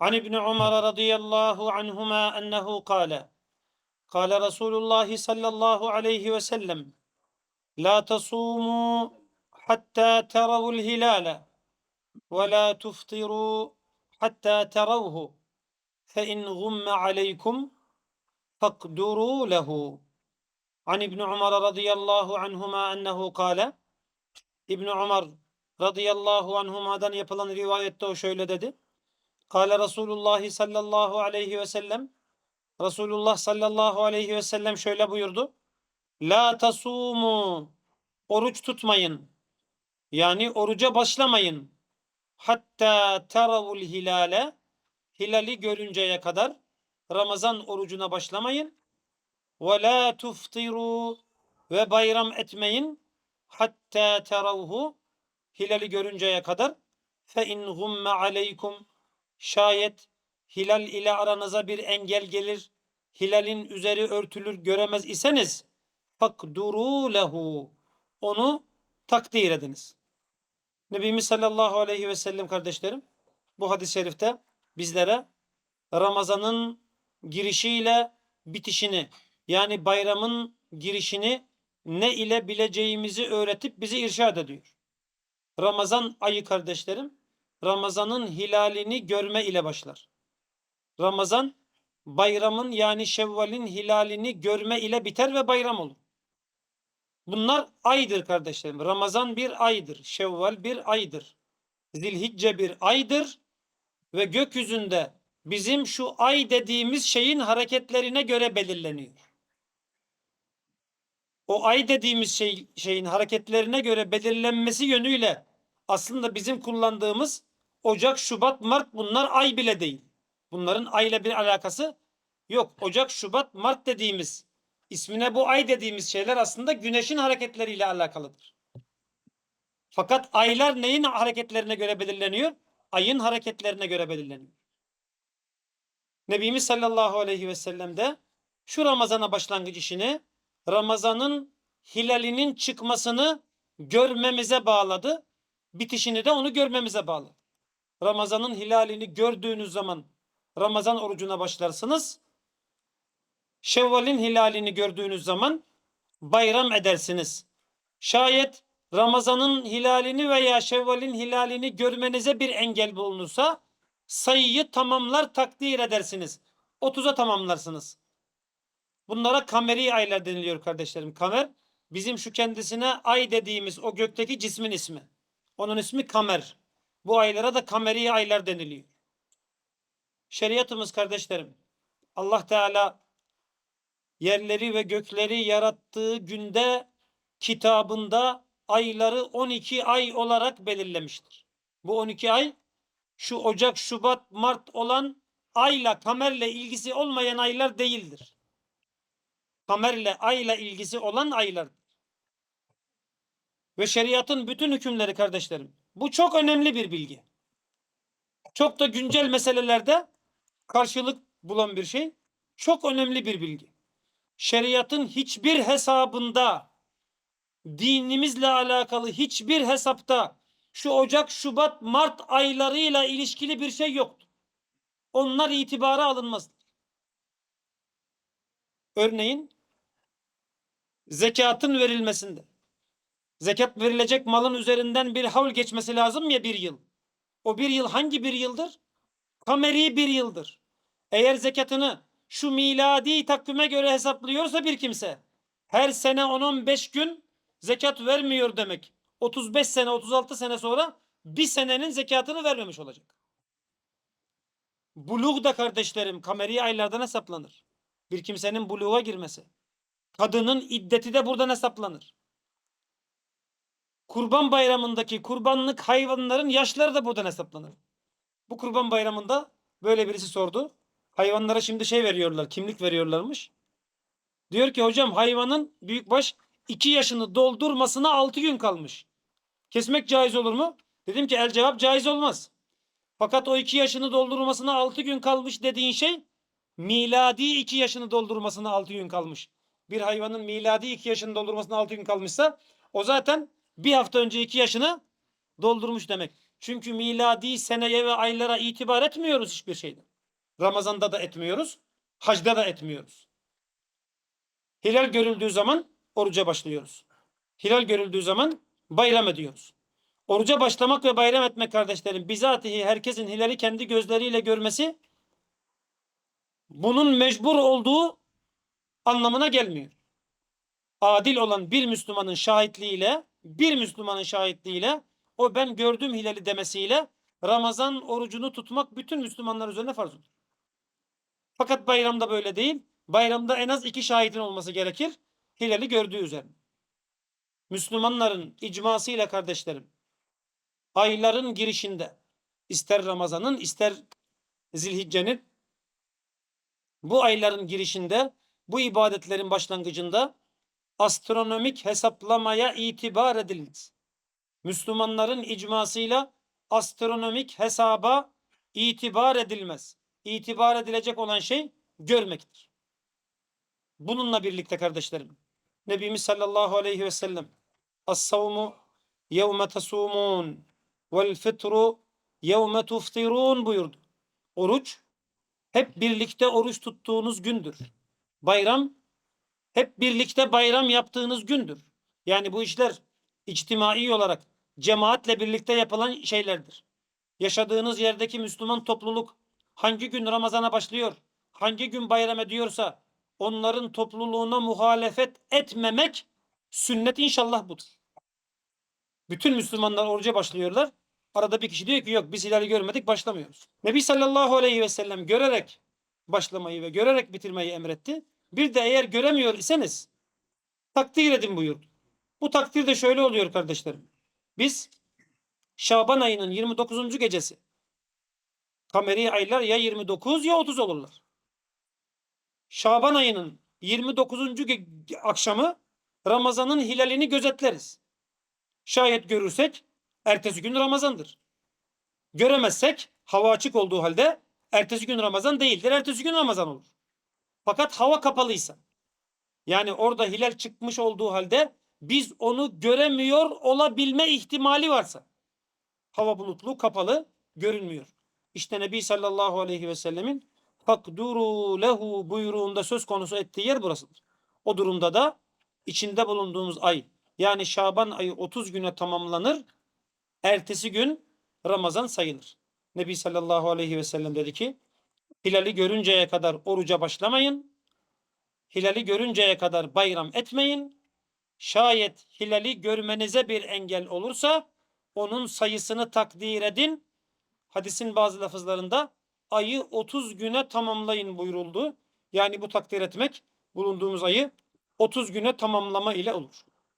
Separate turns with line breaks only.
عن ابن عمر رضي الله عنهما أنه قال قال رسول الله صلى الله عليه وسلم لا تصوموا حتى تروا الهلال ولا تفطروا حتى تروه فإن غم عليكم فاقدروا له عن ابن عمر رضي الله عنهما أنه قال İbn Ömer radıyallahu anhuma'dan yapılan rivayette o şöyle dedi. Kale Resulullah sallallahu aleyhi ve sellem Resulullah sallallahu aleyhi ve sellem şöyle buyurdu. La tasumu oruç tutmayın. Yani oruca başlamayın. Hatta teravul hilale hilali görünceye kadar Ramazan orucuna başlamayın. Ve la tuftiru ve bayram etmeyin. Hatta teravhu hilali görünceye kadar fe in gumme aleykum şayet hilal ile aranıza bir engel gelir hilalin üzeri örtülür göremez iseniz fakduru lehu onu takdir ediniz. Nebimiz sallallahu aleyhi ve sellem kardeşlerim bu hadis-i şerifte bizlere Ramazan'ın girişiyle bitişini yani bayramın girişini ne ile bileceğimizi öğretip bizi irşad ediyor. Ramazan ayı kardeşlerim Ramazan'ın hilalini görme ile başlar. Ramazan bayramın yani Şevval'in hilalini görme ile biter ve bayram olur. Bunlar aydır kardeşlerim. Ramazan bir aydır. Şevval bir aydır. Zilhicce bir aydır. Ve gökyüzünde bizim şu ay dediğimiz şeyin hareketlerine göre belirleniyor. O ay dediğimiz şey, şeyin hareketlerine göre belirlenmesi yönüyle aslında bizim kullandığımız Ocak, Şubat, Mart bunlar ay bile değil. Bunların ayla bir alakası yok. Ocak, Şubat, Mart dediğimiz ismine bu ay dediğimiz şeyler aslında güneşin hareketleriyle alakalıdır. Fakat aylar neyin hareketlerine göre belirleniyor? Ayın hareketlerine göre belirleniyor. Nebimiz sallallahu aleyhi ve sellem de şu Ramazan'a başlangıç işini Ramazan'ın hilalinin çıkmasını görmemize bağladı. Bitişini de onu görmemize bağladı. Ramazan'ın hilalini gördüğünüz zaman Ramazan orucuna başlarsınız. Şevval'in hilalini gördüğünüz zaman bayram edersiniz. Şayet Ramazan'ın hilalini veya Şevval'in hilalini görmenize bir engel bulunursa sayıyı tamamlar takdir edersiniz. 30'a tamamlarsınız. Bunlara kameri aylar deniliyor kardeşlerim. Kamer bizim şu kendisine ay dediğimiz o gökteki cismin ismi. Onun ismi kamer. Bu aylara da kameri aylar deniliyor. Şeriatımız kardeşlerim. Allah Teala yerleri ve gökleri yarattığı günde kitabında ayları 12 ay olarak belirlemiştir. Bu 12 ay şu Ocak, Şubat, Mart olan ayla, kamerle ilgisi olmayan aylar değildir. Kamerle, ayla ilgisi olan aylardır. Ve şeriatın bütün hükümleri kardeşlerim. Bu çok önemli bir bilgi. Çok da güncel meselelerde karşılık bulan bir şey. Çok önemli bir bilgi. Şeriatın hiçbir hesabında dinimizle alakalı hiçbir hesapta şu Ocak, Şubat, Mart aylarıyla ilişkili bir şey yoktu. Onlar itibara alınmaz. Örneğin zekatın verilmesinde. Zekat verilecek malın üzerinden bir havl geçmesi lazım ya bir yıl. O bir yıl hangi bir yıldır? Kameri bir yıldır. Eğer zekatını şu miladi takvime göre hesaplıyorsa bir kimse her sene 10-15 gün zekat vermiyor demek. 35 sene 36 sene sonra bir senenin zekatını vermemiş olacak. Buluğ da kardeşlerim kameri aylardan hesaplanır. Bir kimsenin buluğa girmesi. Kadının iddeti de buradan hesaplanır. Kurban bayramındaki kurbanlık hayvanların yaşları da buradan hesaplanır. Bu kurban bayramında böyle birisi sordu. Hayvanlara şimdi şey veriyorlar, kimlik veriyorlarmış. Diyor ki hocam hayvanın büyükbaş 2 yaşını doldurmasına 6 gün kalmış. Kesmek caiz olur mu? Dedim ki el cevap caiz olmaz. Fakat o 2 yaşını doldurmasına 6 gün kalmış dediğin şey miladi 2 yaşını doldurmasına 6 gün kalmış. Bir hayvanın miladi 2 yaşını doldurmasına 6 gün kalmışsa o zaten bir hafta önce 2 yaşını doldurmuş demek. Çünkü miladi seneye ve aylara itibar etmiyoruz hiçbir şeyden. Ramazan'da da etmiyoruz, hacda da etmiyoruz. Hilal görüldüğü zaman oruca başlıyoruz. Hilal görüldüğü zaman bayram ediyoruz. Oruca başlamak ve bayram etmek kardeşlerim bizatihi herkesin hilali kendi gözleriyle görmesi bunun mecbur olduğu anlamına gelmiyor. Adil olan bir Müslümanın şahitliğiyle, bir Müslümanın şahitliğiyle o ben gördüm hilali demesiyle Ramazan orucunu tutmak bütün Müslümanlar üzerine farz olur. Fakat bayramda böyle değil. Bayramda en az iki şahidin olması gerekir. Hilali gördüğü üzerine. Müslümanların icmasıyla kardeşlerim ayların girişinde ister Ramazan'ın ister Zilhicce'nin bu ayların girişinde bu ibadetlerin başlangıcında astronomik hesaplamaya itibar edilmez. Müslümanların icmasıyla astronomik hesaba itibar edilmez. İtibar edilecek olan şey görmektir. Bununla birlikte kardeşlerim Nebimiz sallallahu aleyhi ve sellem As-savmu yevme tesumun vel fitru yevme tuftirun buyurdu. Oruç hep birlikte oruç tuttuğunuz gündür. Bayram hep birlikte bayram yaptığınız gündür. Yani bu işler içtimai olarak cemaatle birlikte yapılan şeylerdir. Yaşadığınız yerdeki Müslüman topluluk hangi gün Ramazan'a başlıyor, hangi gün bayram ediyorsa onların topluluğuna muhalefet etmemek sünnet inşallah budur. Bütün Müslümanlar oruca başlıyorlar. Arada bir kişi diyor ki yok biz hilali görmedik başlamıyoruz. Nebi sallallahu aleyhi ve sellem görerek başlamayı ve görerek bitirmeyi emretti. Bir de eğer göremiyor iseniz takdir edin buyurdu. Bu takdir de şöyle oluyor kardeşlerim. Biz Şaban ayının 29. gecesi kameri aylar ya 29 ya 30 olurlar. Şaban ayının 29. ge- akşamı Ramazan'ın hilalini gözetleriz. Şayet görürsek ertesi gün Ramazan'dır. Göremezsek hava açık olduğu halde ertesi gün Ramazan değildir. Ertesi gün Ramazan olur. Fakat hava kapalıysa yani orada hilal çıkmış olduğu halde biz onu göremiyor olabilme ihtimali varsa hava bulutlu kapalı görünmüyor. İşte Nebi sallallahu aleyhi ve sellemin fakduru lehu buyruğunda söz konusu ettiği yer burasıdır. O durumda da içinde bulunduğumuz ay yani Şaban ayı 30 güne tamamlanır. Ertesi gün Ramazan sayılır. Nebi sallallahu aleyhi ve sellem dedi ki hilali görünceye kadar oruca başlamayın. Hilali görünceye kadar bayram etmeyin. Şayet hilali görmenize bir engel olursa onun sayısını takdir edin. Hadisin bazı lafızlarında ayı 30 güne tamamlayın buyuruldu. Yani bu takdir etmek bulunduğumuz ayı 30 güne tamamlama ile olur.